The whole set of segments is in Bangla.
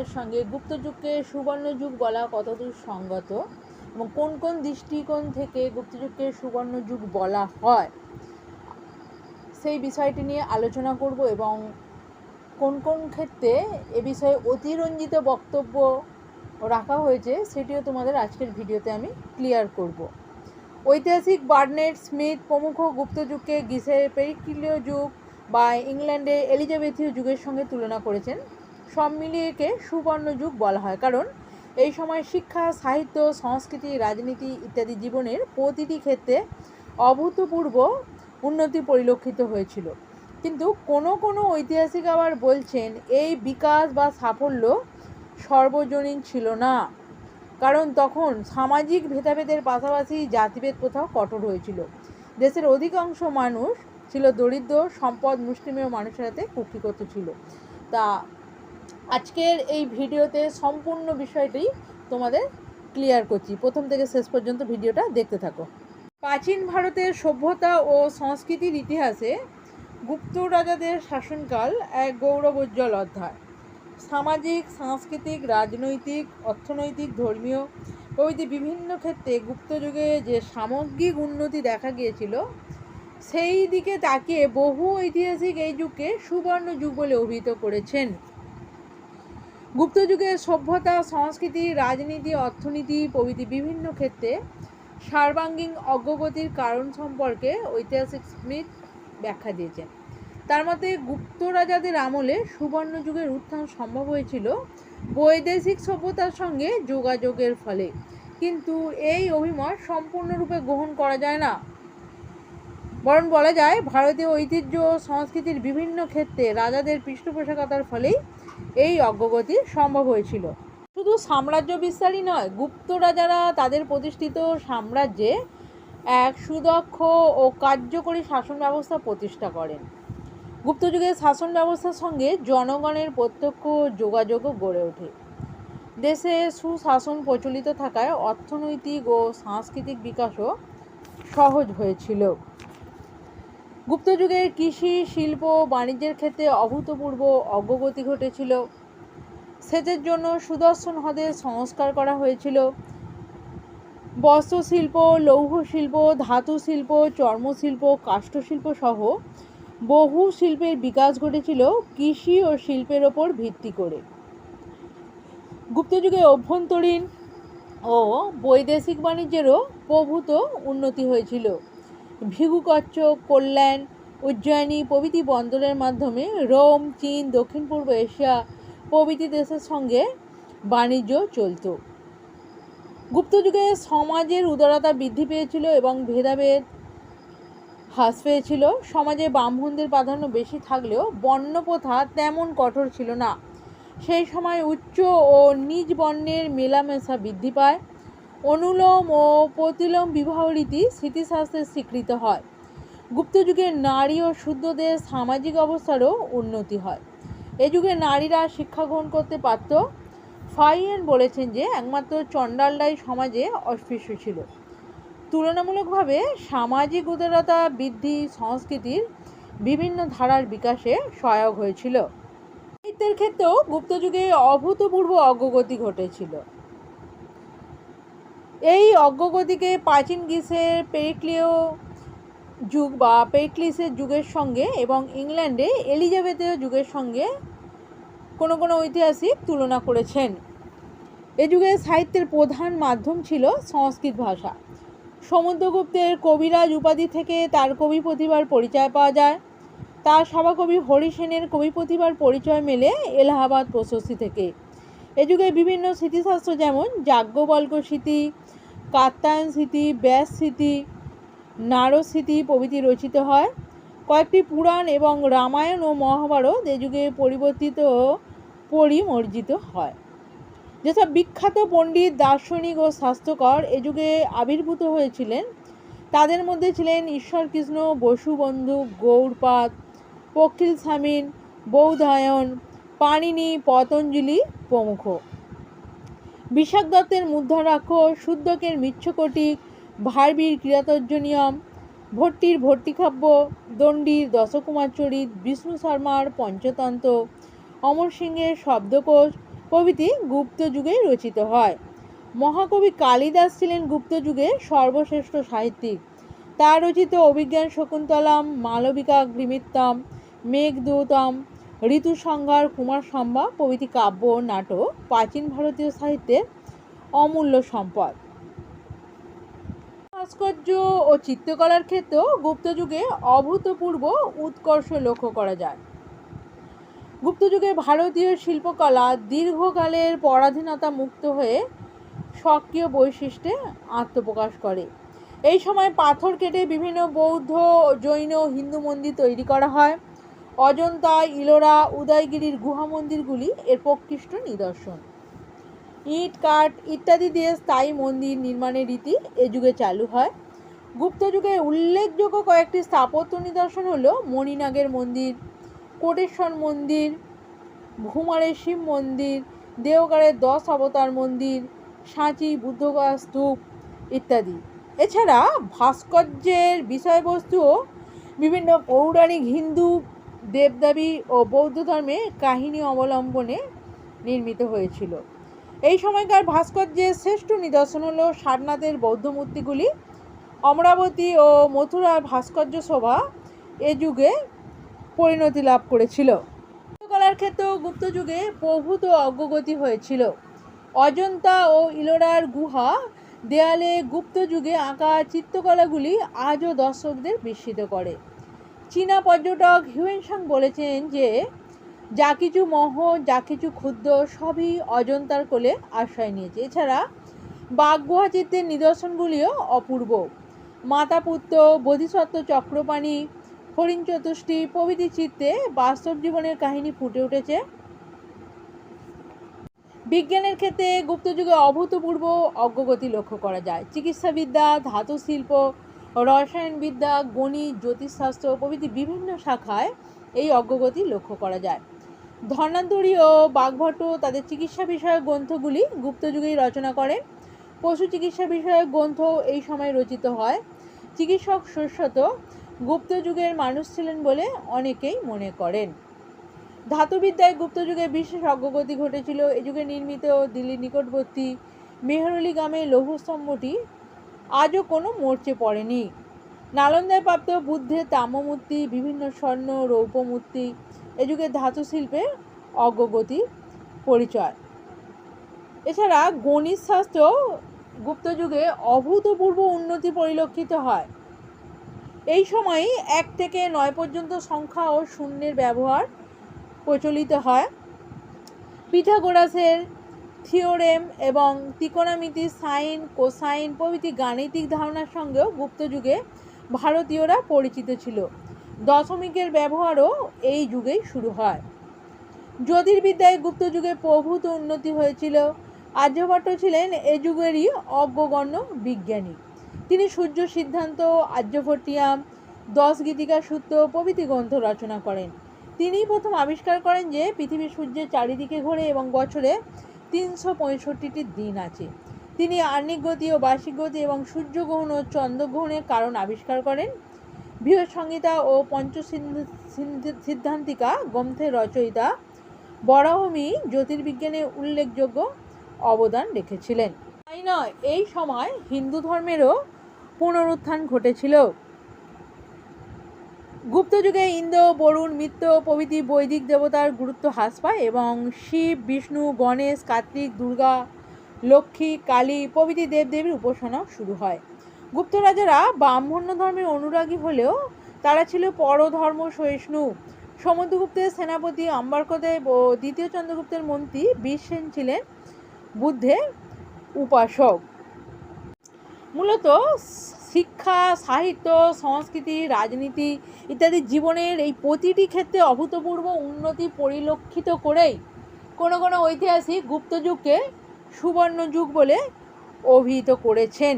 তোমাদের সঙ্গে গুপ্ত যুগকে সুবর্ণ যুগ বলা কতদূর সঙ্গত এবং কোন কোন দৃষ্টিকোণ থেকে গুপ্ত যুগকে সুবর্ণ যুগ বলা হয়? সেই বিষয়টি নিয়ে আলোচনা করব এবং কোন কোন ক্ষেত্রে এ বিষয়ে অতিরঞ্জিত বক্তব্য রাখা হয়েছে সেটিও তোমাদের আজকের ভিডিওতে আমি ক্লিয়ার করব। ঐতিহাসিক বার্নেট স্মিথ প্রমুখ গুপ্ত যুগকে গ্রিসের পেরিক্লিয় যুগ বা ইংল্যান্ডে এলিজাবেথীয় যুগের সঙ্গে তুলনা করেছেন। সব মিলিয়ে একে সুবর্ণ যুগ বলা হয়। কারণ এই সময় শিক্ষা, সাহিত্য, সংস্কৃতি, রাজনীতি ইত্যাদি জীবনের প্রতিটি ক্ষেত্রে অভূতপূর্ব উন্নতি পরিলক্ষিত হয়েছিল। কিন্তু কোনো কোনো ঐতিহাসিক আবার বলছেন এই বিকাশ বা সাফল্য সর্বজনীন ছিল না। কারণ তখন সামাজিক ভেদাভেদের পাশাপাশি জাতিভেদ প্রথাও কঠোর হয়েছিল। দেশের অধিকাংশ মানুষ ছিল দরিদ্র, সম্পদ, মুষ্টিমেয় মানুষের হাতে কুক্ষিগত ছিল। তা আজকের এই ভিডিওতে সম্পূর্ণ বিষয়টি তোমাদের ক্লিয়ার করছি। প্রথম থেকে শেষ পর্যন্ত ভিডিওটা দেখতে থাকো। প্রাচীন ভারতের সভ্যতা ও সংস্কৃতির ইতিহাসে গুপ্ত রাজাদের শাসনকাল এক গৌরবোজ্জ্বল অধ্যায়। সামাজিক, সাংস্কৃতিক, রাজনৈতিক, অর্থনৈতিক, ধর্মীয় প্রভৃতি বিভিন্ন ক্ষেত্রে গুপ্ত যুগে যে সামগ্রিক উন্নতি দেখা গিয়েছিল, সেই দিকে তাকিয়ে বহু ঐতিহাসিক এই যুগকে সুবর্ণ যুগ বলে অভিহিত করেছেন। গুপ্ত যুগের সভ্যতা, সংস্কৃতি, রাজনীতি, অর্থনীতি প্রভৃতি বিভিন্ন ক্ষেত্রে সার্বাঙ্গীন অগ্রগতির কারণ সম্পর্কে ঐতিহাসিক স্মিথ ব্যাখ্যা দিয়েছেন তার মতে, গুপ্ত রাজাদের আমলে সুবর্ণ যুগের উত্থান সম্ভব হয়েছিল বৈদেশিক সভ্যতার সঙ্গে যোগাযোগের ফলে। কিন্তু এই অভিমত সম্পূর্ণরূপে গ্রহণ করা যায় না। বরং বলা যায়, ভারতীয় ঐতিহ্য সংস্কৃতির বিভিন্ন ক্ষেত্রে রাজাদের পৃষ্ঠপোষকতার ফলেই এই অগ্রগতি সম্ভব হয়েছিল। শুধু সাম্রাজ্য বিস্তারই নয়, গুপ্তরা যারা তাদের প্রতিষ্ঠিত সাম্রাজ্যে এক সুদক্ষ ও কার্যকরী শাসন ব্যবস্থা প্রতিষ্ঠা করেন। গুপ্তযুগের শাসন ব্যবস্থার সঙ্গে জনগণের প্রত্যক্ষ যোগাযোগও গড়ে ওঠে। দেশে সুশাসন প্রচলিত থাকায় অর্থনৈতিক ও সাংস্কৃতিক বিকাশও সহজ হয়েছিল। গুপ্তযুগের কৃষি, শিল্প, বাণিজ্যের ক্ষেত্রে অভূতপূর্ব অগ্রগতি ঘটেছিল। সেচের জন্য সুদর্শন হ্রদের সংস্কার করা হয়েছিল। বস্ত্রশিল্প লৌহ শিল্প ধাতু শিল্প চর্মশিল্প, কাষ্ঠশিল্প সহ বহু শিল্পের বিকাশ ঘটেছিল কৃষি ও শিল্পের ওপর ভিত্তি করে। গুপ্তযুগে অভ্যন্তরীণ ও বৈদেশিক বাণিজ্যেরও প্রভূত উন্নতি হয়েছিল। ভিগুকচ্ছ কল্যাণ, উজ্জয়িনী প্রভৃতি বন্দরের মাধ্যমে রোম, চীন, দক্ষিণ পূর্ব এশিয়া প্রভৃতি দেশের সঙ্গে বাণিজ্য চলত। গুপ্তযুগে সমাজের উদারতা বৃদ্ধি পেয়েছিল এবং ভেদাভেদ হ্রাস পেয়েছিল। সমাজে ব্রাহ্মণদের প্রাধান্য বেশি থাকলেও বর্ণপ্রথা তেমন কঠোর ছিল না। সেই সময় উচ্চ ও নিজ বর্ণের মেলামেশা বৃদ্ধি পায়। অনুলোম ও প্রতিলোম বিবাহ রীতি স্মৃতিশাস্ত্রে স্বীকৃত হয়। গুপ্তযুগে নারী ও শুদ্ধদের সামাজিক অবস্থারও উন্নতি হয়। এ যুগে নারীরা শিক্ষা গ্রহণ করতে পারত। ফাইয়েন বলেছেন যে, একমাত্র চণ্ডালরাই সমাজে অস্পৃশ্য ছিল। তুলনামূলকভাবে সামাজিক উদারতা বৃদ্ধি সংস্কৃতির বিভিন্ন ধারার বিকাশে সহায়ক হয়েছিল। সাহিত্যের ক্ষেত্রেও গুপ্তযুগে অভূতপূর্ব অগ্রগতি ঘটেছিল। এই অগ্রগতিকে প্রাচীন গ্রীসের পেরিক্লিয় যুগ বা পেরিক্লিসের যুগের সঙ্গে এবং ইংল্যান্ডে এলিজাবেথীয় যুগের সঙ্গে কোনো কোনো ঐতিহাসিক তুলনা করেছেন। এ যুগে সাহিত্যের প্রধান মাধ্যম ছিল সংস্কৃত ভাষা। সমুদ্রগুপ্তের কবিরাজ উপাধি থেকে তার কবি প্রতিভার পরিচয় পাওয়া যায়। তার সভাকবি হরি সেনের কবি প্রতিভার পরিচয় মেলে এলাহাবাদ প্রশস্তি থেকে। এ যুগে বিভিন্ন স্মৃতিশাস্ত্র যেমন যাজ্ঞবল্ক স্মৃতি কাত্তায়ন স্মৃতি ব্যাস স্মৃতি নারদ স্মৃতি প্রভৃতি রচিত হয়। কয়েকটি পুরাণ এবং রামায়ণ ও মহাভারত এ যুগে পরিবর্তিত পরিমর্জিত হয়। যেসব বিখ্যাত পণ্ডিত, দার্শনিক ও স্বাস্থ্যকর এ যুগে আবির্ভূত হয়েছিলেন, তাদের মধ্যে ছিলেন ঈশ্বরকৃষ্ণ বসুবন্ধু গৌরপাদ পক্ষিল স্বামীন, বৌধায়ন, পাণিনি, পতঞ্জলি প্রমুখ। বিশাখ দত্তের মুদ্রাক্ষ শুদ্ধকের মিচ্ছকটিক ভারবীর কিরাতর্জনিয়ম ভট্টির ভট্টিকাব্য, দণ্ডির দশকুমার চরিত বিষ্ণু শর্মার পঞ্চতন্ত্র, অমর সিংহের শব্দকোষ প্রভৃতি গুপ্ত যুগেই রচিত হয়। মহাকবি কালিদাস ছিলেন গুপ্ত যুগের সর্বশ্রেষ্ঠ সাহিত্যিক। তার রচিত অভিজ্ঞান শকুন্তলাম, মালবিকা গৃমিত্তম মেঘদূতম ঋতুসংহার কুমার সম্ভা, প্রভৃতি কাব্য ও নাটক, প্রাচীন ভারতীয় সাহিত্যের অমূল্য সম্পদ। ভাস্কর্য ও চিত্রকলার ক্ষেত্রেও গুপ্ত যুগে অভূতপূর্ব উৎকর্ষ লক্ষ্য করা যায়। গুপ্ত যুগে ভারতীয় শিল্পকলা দীর্ঘকালের পরাধীনতা মুক্ত হয়ে সক্রিয় বৈশিষ্ট্যে আত্মপ্রকাশ করে। এই সময় পাথর কেটে বিভিন্ন বৌদ্ধ, জৈন হিন্দু মন্দির তৈরি করা হয়। অজন্তা, ইলোরা, উদয়গিরির গুহা মন্দিরগুলি এর প্রকৃষ্ট নিদর্শন। ইট, কাঠ ইত্যাদি দিয়ে স্থায়ী মন্দির নির্মাণের রীতি এ যুগে চালু হয়। গুপ্ত যুগে উল্লেখযোগ্য কয়েকটি স্থাপত্য নিদর্শন হলো মণিনাগের মন্দির, কোটেশ্বর মন্দির ঘুমারের শিব মন্দির দেওগাড়ের দশ অবতার মন্দির, সাঁচি বুদ্ধগয়া স্তূপ ইত্যাদি। এছাড়া ভাস্কর্যের বিষয়বস্তুও বিভিন্ন পৌরাণিক হিন্দু দেবদেবী ও বৌদ্ধ ধর্মে কাহিনী অবলম্বনে নির্মিত হয়েছিল। এই সময়কার ভাস্কর্যের শ্রেষ্ঠ নিদর্শন হল সারনাথের বৌদ্ধ মূর্তিগুলি। অমরাবতী ও মথুরার ভাস্কর্য শোভা এ যুগে পরিণতি লাভ করেছিল। চিত্রকলার ক্ষেত্রেও গুপ্ত যুগে প্রভূত অগ্রগতি হয়েছিল। অজন্তা ও ইলোরার গুহা দেয়ালে গুপ্ত যুগে আঁকা চিত্রকলাগুলি আজও দর্শকদের বিস্মিত করে। চীনা পর্যটক হিউয়েনসাং বলেছেন যে, যা কিছু মহ, যা কিছু ক্ষুদ্র, সবই অজন্তার কোলে আশ্রয় নিয়েছে। এছাড়া বাঘগুহা চিত্রের নিদর্শনগুলিও অপূর্ব। মাতাপুত্র বোধিসত্ত্ব চক্রপাণী, হরিণ চতুষ্টি প্রভৃতি চিত্রে বাস্তব জীবনের কাহিনী ফুটে উঠেছে। বিজ্ঞানের ক্ষেত্রে গুপ্তযুগে অভূতপূর্ব অগ্রগতি লক্ষ্য করা যায়। চিকিৎসাবিদ্যা ধাতু শিল্প রসায়নবিদ্যা, গণিত, জ্যোতিষশাস্ত্র প্রভৃতি বিভিন্ন শাখায় এই অগ্রগতি লক্ষ্য করা যায়। ধর্নান্তরী ও বাগভট্ট তাদের চিকিৎসা বিষয়ক গ্রন্থগুলি গুপ্তযুগেই রচনা করেন। পশু চিকিৎসা বিষয়ক গ্রন্থ এই সময় রচিত হয়। চিকিৎসক শস্যত গুপ্ত যুগের মানুষ ছিলেন বলে অনেকেই মনে করেন। ধাতুবিদ্যায় গুপ্ত যুগে বিশেষ অগ্রগতি ঘটেছিল। এ যুগে নির্মিত দিল্লির নিকটবর্তী মেহরলি গ্রামের লৌহস্তম্ভটি আজও কোনো মোর্চে পড়েনি। নালন্দায় প্রাপ্ত বুদ্ধের তাম্রমূর্তি, বিভিন্ন স্বর্ণ রৌপ্য মূর্তি এ যুগে ধাতু শিল্পে অগ্রগতি, পরিচয়। এছাড়া গণিত শাস্ত্র গুপ্ত যুগে অভূতপূর্ব উন্নতি পরিলক্ষিত হয়। এই সময়ই এক থেকে নয় পর্যন্ত সংখ্যা ও শূন্যের ব্যবহার প্রচলিত হয়। পিথাগোরাসের থিওরেম এবং ত্রিকোণমিতি, সাইন, কোসাইন প্রভৃতি গাণিতিক ধারণার সঙ্গেও গুপ্ত যুগে ভারতীয়রা পরিচিত ছিল। দশমিকের ব্যবহারও এই যুগেই শুরু হয়। জ্যোতির্বিদ্যায় গুপ্ত যুগে প্রভূত উন্নতি হয়েছিল। আর্যভট্ট ছিলেন এ যুগেরই অজ্ঞগণ্য বিজ্ঞানী। তিনি সূর্য সিদ্ধান্ত, আর্যভট্টিয়াম, দশ গীতিকা সূত্র প্রভৃতি গ্রন্থ রচনা করেন। তিনিই প্রথম আবিষ্কার করেন যে পৃথিবী সূর্যের চারিদিকে ঘোরে এবং বছরে তিনশো পঁয়ষট্টিটি দিন আছে। তিনি আর্নিক গতি ও বার্ষিক গতি এবং সূর্যগ্রহণ ও চন্দ্রগ্রহণের কারণ আবিষ্কার করেন। বৃহৎ সংহিতা ও পঞ্চ সিদ্ধান্তিকা গ্রন্থের রচয়িতা বরাহমি জ্যোতির্বিজ্ঞানে উল্লেখযোগ্য অবদান রেখেছিলেন। তাই নয়, এই সময় হিন্দু ধর্মেরও পুনরুত্থান ঘটেছিল। গুপ্ত যুগে ইন্দ্র, বরুণ, মিত্র প্রভৃতি বৈদিক দেবতার গুরুত্ব হ্রাস পায় এবং শিব, বিষ্ণু, গণেশ, কার্তিক, দুর্গা, লক্ষ্মী, কালী প্রভৃতি দেবদেবীর উপাসনা শুরু হয়। গুপ্ত রাজারা ব্রাহ্মণ্য ধর্মের অনুরাগী হলেও তারা ছিল পরধর্ম সহিষ্ণু। সমুদ্রগুপ্তের সেনাপতি আম্বারকদেব ও দ্বিতীয় চন্দ্রগুপ্তের মন্ত্রী বীরসেন ছিলেন বুদ্ধের উপাসক। মূলত শিক্ষা, সাহিত্য, সংস্কৃতি, রাজনীতি ইত্যাদি জীবনের এই প্রতিটি ক্ষেত্রে অভূতপূর্ব উন্নতি পরিলক্ষিত করেই কোনো কোনো ঐতিহাসিক গুপ্তযুগকে সুবর্ণ যুগ বলে অভিহিত করেছেন।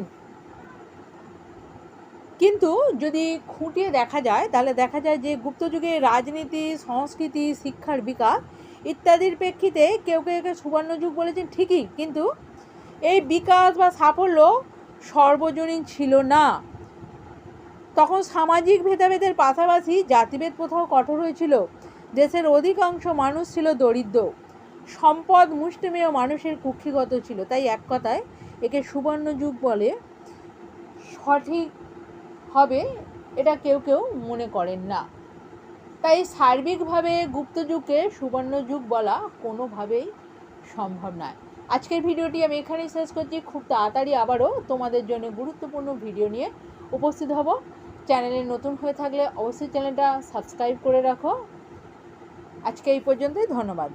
কিন্তু যদি খুঁটিয়ে দেখা যায়, তাহলে দেখা যায় যে গুপ্তযুগে রাজনীতি, সংস্কৃতি, শিক্ষার বিকাশ ইত্যাদির প্রেক্ষিতে কেউ কেউ একে সুবর্ণ যুগ বলেছেন ঠিকই, কিন্তু এই বিকাশ বা সাফল্য সর্বজনীন ছিল না। তখন সামাজিক ভেদাভেদের পাশাপাশি জাতিভেদ প্রথাও কঠোর হয়েছিল। দেশের অধিকাংশ মানুষ ছিল দরিদ্র। সম্পদ মুষ্টিমেয় মানুষের কুক্ষিগত ছিল। তাই এক কথায় একে সুবর্ণ যুগ বলে সঠিক হবে এটা কেউ কেউ মনে করেন না। তাই সার্বিকভাবে গুপ্ত যুগকে সুবর্ণ যুগ বলা কোনোভাবেই সম্ভব নয়। আজকের ভিডিওটি আমি এখানেই শেষ করছি। খুব তাড়াতাড়ি আবারও তোমাদের জন্য গুরুত্বপূর্ণ ভিডিও নিয়ে উপস্থিত হব। চ্যানেলে নতুন হয়ে থাকলে অবশ্যই চ্যানেলটা সাবস্ক্রাইব করে রাখো। আজকে এই পর্যন্তই, ধন্যবাদ।